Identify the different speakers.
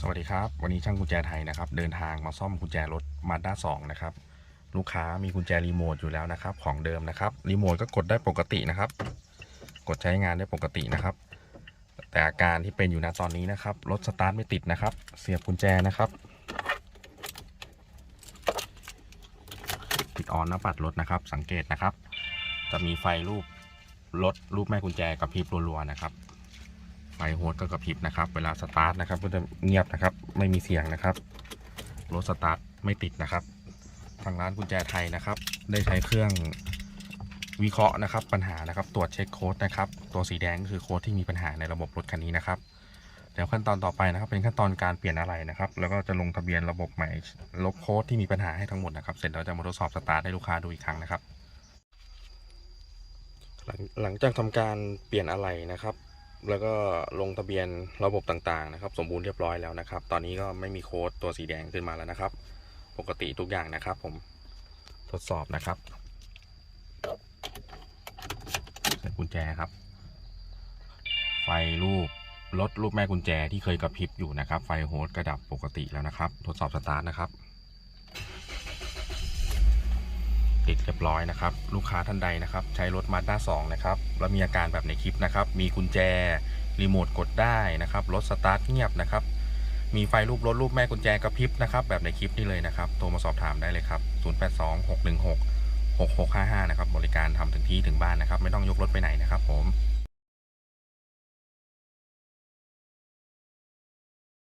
Speaker 1: สวัสดีครับ วันนี้ช่างกุญแจไทยนะครับ เดินทางมาซ่อมกุญแจรถมาด้าสองนะครับ ลูกค้ามีกุญแจรีโมทอยู่แล้วนะครับ ของเดิมนะครับรีโมทก็กดได้ปกตินะครับ กดใช้งานได้ปกตินะครับ แต่อาการที่เป็นอยู่ณตอนนี้นะครับรถสตาร์ทไม่ติดนะครับ เสียบกุญแจนะครับปิดออนหน้าปัดรถนะครับ สังเกตนะครับ จะมีไฟรูปรถรูปแม่กุญแจกระพริบรัวๆนะครับ ไฟโฮสก็กระพริบนะครับ เวลาสตาร์ทนะครับก็จะเงียบนะครับ ไม่มีเสียงนะครับ รถสตาร์ทไม่ติดนะครับ ทางร้านกุญแจไทยนะครับ ได้ใช้เครื่องวิเคราะห์นะครับ ปัญหานะครับ ตรวจเช็คโค้ดนะครับ ตัวสีแดงก็คือโค้ดที่มีปัญหาในระบบรถคันนี้นะครับเดี๋ยวขั้นตอนต่อไปนะครับ เป็นขั้นตอนการเปลี่ยนอะไรนะครับ แล้วก็จะลงทะเบียนระบบใหม่ ลบโค้ดที่มีปัญหาให้ทั้งหมดนะครับ เสร็จแล้วจะมาทดสอบสตาร์ทให้ลูกค้าดูอีกครั้งนะครับหลังหลังจากทำการเปลี่ยนอะไรนะครับ แล้วก็ลงทะเบียนระบบต่างๆนะครับ สมบูรณ์เรียบร้อยแล้วนะครับ ตอนนี้ก็ไม่มีโค้ดตัวสีแดงขึ้นมาแล้วนะครับ ปกติทุกอย่างนะครับ ผมทดสอบนะครับใส่กุญแจครับ ไฟรูปรถรูปแม่กุญแจที่เคยกระพริบอยู่นะครับ ไฟโฮสกระดับปกติแล้วนะครับ ทดสอบสตาร์ทนะครับ ติดเรียบร้อยนะครับ ลูกค้าท่านใดนะครับ ใช้รถมาด้าสองนะครับแล้วมีอาการแบบในคลิปนะครับ มีกุญแจรีโมทกดได้นะครับรถสตาร์ทเงียบนะครับ มีไฟรูปรถรูปแม่กุญแจกระพริบนะครับ แบบในคลิปนี้เลยนะครับ โทรมาสอบถามได้เลยครับ 082616 6655 นะครับ บริการทำถึงที่ถึงบ้านนะครับ ไม่ต้องยกรถไปไหนนะครับผม